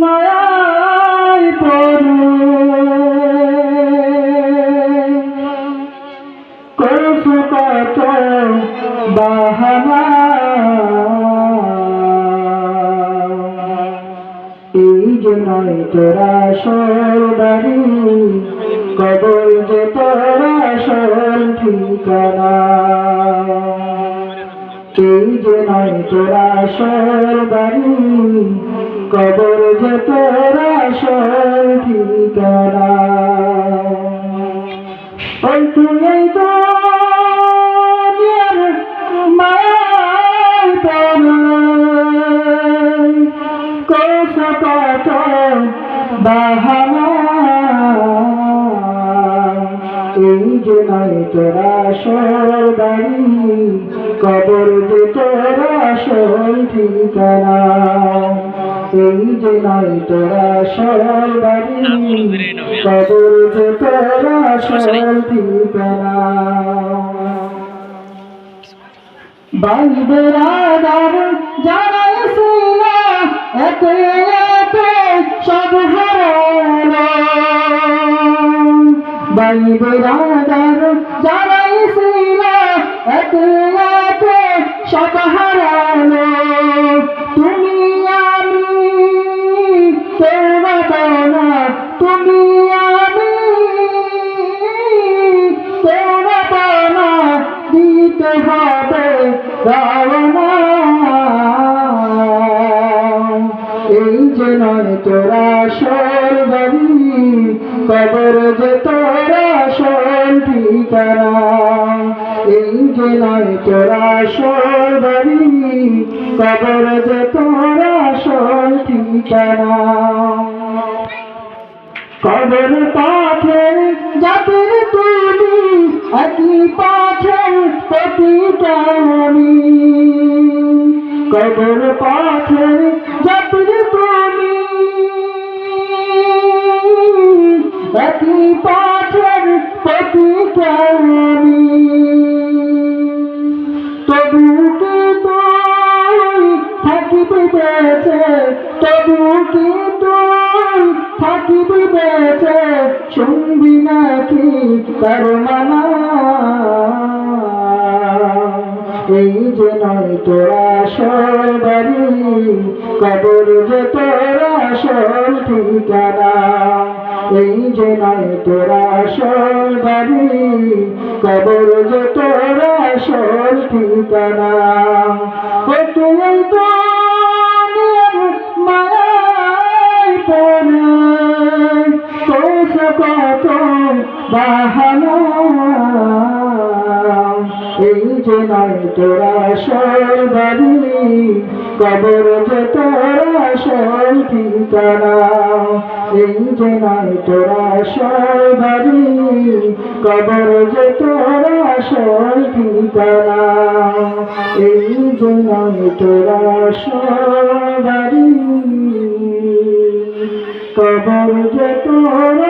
মায়ায় পড়ে কত বাহানা এই জন্যই তোরা সরবারি কবর যে তোরা সর ঠিকানা। এই জন্যই তোরা সরবারি কবর যে তোরা সর ঠিকানা। ওই তুই তো বাহানা এই যে নয় তোরা সরবারি কবর যে তোরা সর ঠিকানা। এই যে নয় তোরা সরবারি কবর যে তোরা সর ঠিকানা। বেড়াদার জানাইছিল এত এত সব হারালো ভাই বেড়াদার জানাইছিল এত এত সব হারালো তুমি আমি তোমার না তুমি আমি তোমার না দিতে হবে রাওনা এই যে নয় তোরা সরবারি, কবর যে তোরা সর ঠিকানা এই যে নয় তোরা সরবারি, কবর যে তোরা সর ঠিকানা। কবর পাথে জাতির তুমি একই পাথর প্রতিটানি কবর পাথে জাতির তুমি একই পাথর থাকিবি বেঁচে শুনবি নাকি তার মানা এই যে নয় তোরা সরবারি কবর যে তোরা সর ঠিকানা। এই যে নয় তোরা সরবারি কবর যে তোরা সর ঠিকানা। ও তুই তো মায়ায় পড়ে। বাহানা। এই যে নয় তোরা সরবারি কবর যে তোরা সর এই যে নয় তোরা সরবারি কবর যে তোরা সর এই যে নয় তোরা সরবারি কবর যে তোরা সর